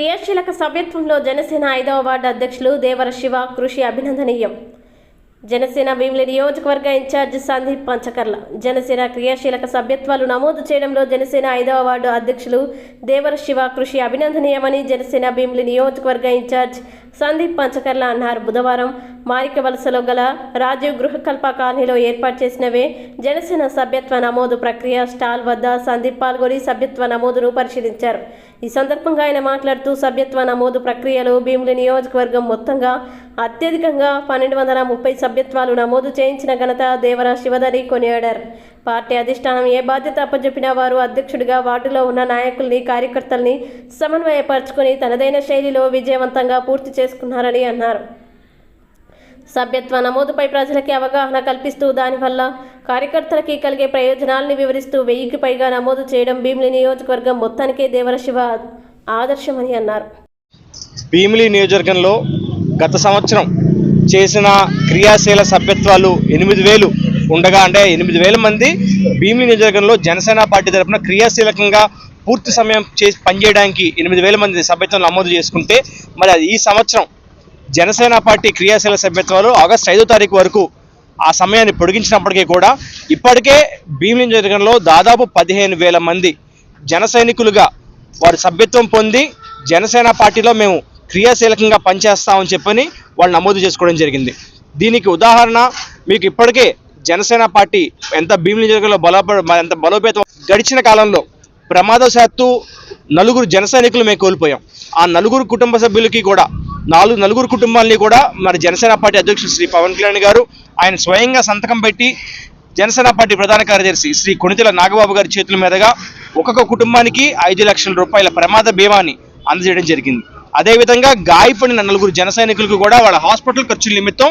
క్రియాశీలక సభ్యత్వంలో జనసేన ఐదవ వార్డు అధ్యక్షులు దేవర శివ కృషి అభినందనీయం. జనసేన భీమిలి నియోజకవర్గ ఇన్ఛార్జ్ సందీప్ పంచకర్ల. జనసేన క్రియాశీలక సభ్యత్వాలు నమోదు చేయడంలో జనసేన ఐదవ వార్డు అధ్యక్షులు దేవర శివ కృషి అభినందనీయమని జనసేన భీమిలి నియోజకవర్గ ఇన్ఛార్జ్ సందీప్ పంచకర్ల అన్నారు. బుధవారం మారిక వలసలో గల రాజీవ్ గృహకల్ప కాలనీలో ఏర్పాటు చేసినవే జనసేన సభ్యత్వ నమోదు ప్రక్రియ. స్టాల్ వద్ద సందీప్ పాల్గొని సభ్యత్వ నమోదును పరిశీలించారు. ఈ సందర్భంగా ఆయన మాట్లాడుతూ సభ్యత్వ నమోదు ప్రక్రియలో భీముల నియోజకవర్గం మొత్తంగా అత్యధికంగా పన్నెండు వందల ముప్పై సభ్యత్వాలు నమోదు చేయించిన ఘనత దేవర శివధరి కొనియాడారు. పార్టీ అధిష్టానం ఏ బాధ్యత అప్పచెప్పినా వారు అధ్యక్షుడిగా వార్డులో ఉన్న నాయకుల్ని కార్యకర్తల్ని సమన్వయపరుచుకొని తనదైన శైలిలో విజయవంతంగా పూర్తి చేసుకున్నారని అన్నారు. సభ్యత్వ నమోదుపై ప్రజలకి అవగాహన కల్పిస్తూ దానివల్ల కార్యకర్తలకి కలిగే ప్రయోజనాల్ని వివరిస్తూ వెయ్యికి పైగా నమోదు చేయడం భీమిలి నియోజకవర్గం మొత్తానికే దేవర శివ ఆదర్శమని అన్నారు. భీమిలి నియోజకవర్గంలో గత సంవత్సరం చేసిన క్రియాశీల సభ్యత్వాలు ఎనిమిది వేలు ఉండగా అంటే ఎనిమిది వేల మంది భీమిలి నియోజకవర్గంలో జనసేన పార్టీ తరఫున క్రియాశీలకంగా పూర్తి సమయం చేసి పనిచేయడానికి ఎనిమిది వేల మంది సభ్యత్వం నమోదు చేసుకుంటే మరి అది ఈ సంవత్సరం జనసేన పార్టీ క్రియాశీల సభ్యత్వాలు ఆగస్ట్ ఐదో తారీఖు వరకు ఆ సమయాన్ని పొడిగించినప్పటికీ కూడా ఇప్పటికే భీమిలి నియోజకవర్గంలో దాదాపు పదిహేను వేల మంది జన సైనికులుగా వారు సభ్యత్వం పొంది జనసేన పార్టీలో మేము క్రియాశీలకంగా పనిచేస్తామని చెప్పని వాళ్ళు నమోదు చేసుకోవడం జరిగింది. దీనికి ఉదాహరణ మీకు ఇప్పటికే జనసేన పార్టీ ఎంత భీమిలి నియోజకవర్గంలో బలపడ ఎంత బలోపేతం గడిచిన కాలంలో ప్రమాదవశాత్తు నలుగురు జన సైనికులు మేము కోల్పోయాం. ఆ నలుగురు కుటుంబ సభ్యులకి కూడా నాలుగు నలుగురు కుటుంబాలని కూడా మరి జనసేన పార్టీ అధ్యక్షుడు శ్రీ పవన్ కళ్యాణ్ గారు ఆయన స్వయంగా సంతకం పెట్టి జనసేన పార్టీ ప్రధాన కార్యదర్శి శ్రీ కొణితెల నాగబాబు గారి చేతుల మీదుగా ఒక్కొక్క కుటుంబానికి ఐదు లక్షల రూపాయల ప్రమాద బీమాని అందజేయడం జరిగింది. అదేవిధంగా గాయపడిన నలుగురు జన సైనికులకు కూడా వాళ్ళ హాస్పిటల్ ఖర్చుల నిమిత్తం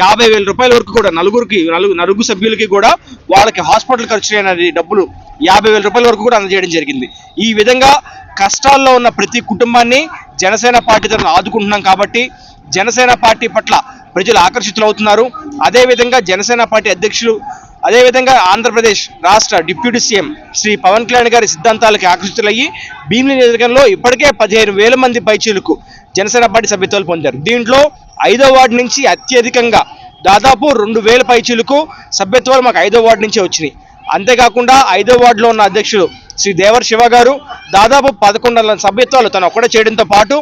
యాభై వేల రూపాయల వరకు కూడా నలుగురికి నలుగు నలుగు సభ్యులకి కూడా వాళ్ళకి హాస్పిటల్ ఖర్చులు అనేది డబ్బులు యాభై వేల రూపాయల వరకు కూడా అందజేయడం జరిగింది. ఈ విధంగా కష్టాల్లో ఉన్న ప్రతి కుటుంబాన్ని జనసేన పార్టీ తరఫున ఆదుకుంటున్నాం కాబట్టి జనసేన పార్టీ పట్ల ప్రజలు ఆకర్షితులవుతున్నారు. అదేవిధంగా జనసేన పార్టీ అధ్యక్షులు అదేవిధంగా ఆంధ్రప్రదేశ్ రాష్ట్ర డిప్యూటీ సీఎం శ్రీ పవన్ కళ్యాణ్ గారి సిద్ధాంతాలకి ఆకర్షితులయ్యి భీమిలి నియోజకవర్గంలో ఇప్పటికే పదిహేను వేల మంది పైచీలకు జనసేన పార్టీ సభ్యత్వాలు పొందారు. దీంట్లో ఐదో వార్డు నుంచి అత్యధికంగా దాదాపు రెండు వేల పైచీలకు సభ్యత్వాలు మాకు ఐదో వార్డు నుంచే వచ్చినాయి. అంతేకాకుండా ఐదో వార్డులో ఉన్న అధ్యక్షుడు శ్రీ దేవర్ శివ గారు దాదాపు పదకొండు సభ్యత్వాలు తను ఒక్కడే చేయడంతో పాటు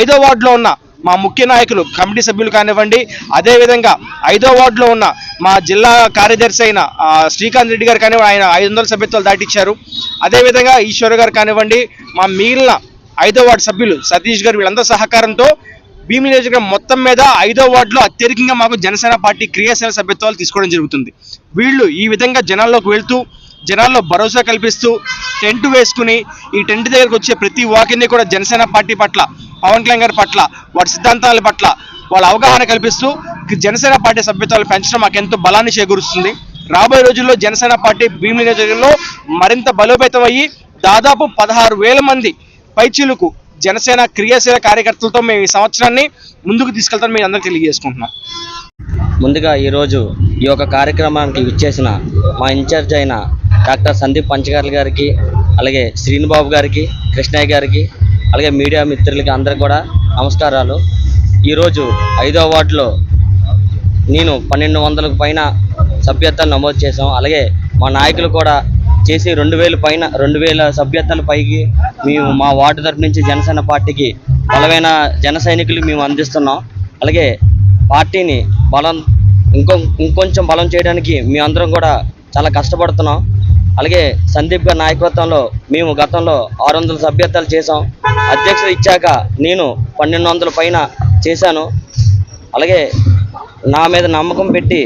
ఐదో వార్డులో ఉన్న మా ముఖ్య నాయకులు కమిటీ సభ్యులు కానివ్వండి అదేవిధంగా ఐదో వార్డులో ఉన్న మా జిల్లా కార్యదర్శి అయిన శ్రీకాంత్ రెడ్డి గారు కానివ్వండి ఆయన ఐదు వందల సభ్యత్వాలు దాటిచ్చారు. అదేవిధంగా ఈశ్వర్ గారు కానివ్వండి మా మిగిలిన ఐదో వార్డు సభ్యులు సతీష్ గారు వీళ్ళందరి సహకారంతో భీమి నియోజకవర్గం మొత్తం మీద ఐదో వార్డులో అత్యధికంగా మాకు జనసేన పార్టీ క్రియాశీల సభ్యత్వాలు తీసుకోవడం జరుగుతుంది. వీళ్ళు ఈ విధంగా జనాల్లోకి వెళ్తూ జనాల్లో భరోసా కల్పిస్తూ టెంట్ వేసుకుని ఈ టెంట్ దగ్గరకు వచ్చే ప్రతి వాకిని కూడా జనసేన పార్టీ పట్ల పవన్ కళ్యాణ్ గారి పట్ల వాటి సిద్ధాంతాల పట్ల వాళ్ళ అవగాహన కల్పిస్తూ జనసేన పార్టీ సభ్యత్వాలు పెంచడం మాకు ఎంతో బలాన్ని చేకూరుస్తుంది. రాబోయే రోజుల్లో జనసేన పార్టీ భీమిలి నియోజకవర్గంలో మరింత బలోపేతం అయ్యి దాదాపు పదహారు వేల మంది పైచీలకు జనసేన క్రియాశీల కార్యకర్తలతో మేము ఈ సంవత్సరాన్ని ముందుకు తీసుకెళ్తామని మేము అందరికీ తెలియజేసుకుంటున్నాం. ముందుగా ఈరోజు ఈ యొక్క కార్యక్రమానికి విచ్చేసిన మా ఇన్ఛార్జ్ అయిన డాక్టర్ సందీప్ పంచగార్ల గారికి అలాగే శ్రీనుబాబు గారికి కృష్ణయ్య గారికి అలాగే మీడియా మిత్రులకి అందరికి కూడా నమస్కారాలు. ఈరోజు ఐదో వార్డులో నేను పన్నెండు వందలకు పైన సభ్యత్వాలు నమోదు చేశాం. అలాగే మా నాయకులు కూడా చేసి రెండు వేలు పైన రెండు వేల సభ్యత్వాల పైకి మేము మా వార్డు తరపు నుంచి జనసేన పార్టీకి బలమైన జన సైనికులు మేము అందిస్తున్నాం. అలాగే పార్టీని బలం ఇంకో ఇంకొంచెం బలం చేయడానికి మీ అందరం కూడా చాలా కష్టపడుతున్నాం. అలాగే సందీప్ గారి నాయకత్వంలో మేము గతంలో ఆరు వందల సభ్యత్వాలు చేశాం. అధ్యక్షులు ఇచ్చాక నేను పన్నెండు వందల పైన చేశాను. అలాగే నా మీద నమ్మకం పెట్టి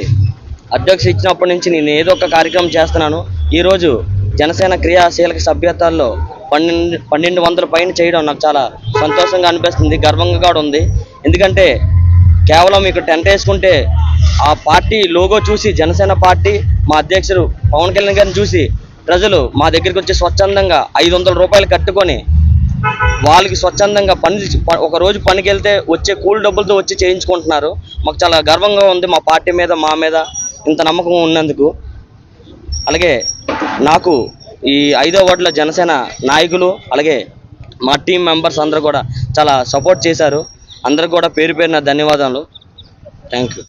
అధ్యక్షులు ఇచ్చినప్పటి నుంచి నేను ఏదో ఒక కార్యక్రమం చేస్తున్నాను. ఈరోజు జనసేన క్రియాశీలక సభ్యత్వాల్లో పన్నెండు పన్నెండు వందల పైన చేయడం నాకు చాలా సంతోషంగా అనిపిస్తుంది గర్వంగా కూడా ఉంది. ఎందుకంటే కేవలం మీకు టెంట్ వేసుకుంటే ఆ పార్టీ లోగో చూసి జనసేన పార్టీ మా అధ్యక్షుడు పవన్ కళ్యాణ్ గారిని చూసి ప్రజలు మా దగ్గరికి వచ్చి స్వచ్ఛందంగా ఐదు వందల రూపాయలు కట్టుకొని వాళ్ళకి స్వచ్ఛందంగా పని ఒక రోజు పనికి వెళ్తే వచ్చే కూలి డబ్బులతో వచ్చి చేయించుకుంటున్నారు. మాకు చాలా గర్వంగా ఉంది మా పార్టీ మీద మా మీద ఇంత నమ్మకం ఉన్నందుకు. అలాగే నాకు ఈ ఐదో వార్డుల జనసేన నాయకులు అలాగే మా టీం మెంబర్స్ అందరూ కూడా చాలా సపోర్ట్ చేశారు. అందరికి కూడా పేరు పేరున ధన్యవాదాలు. Thank you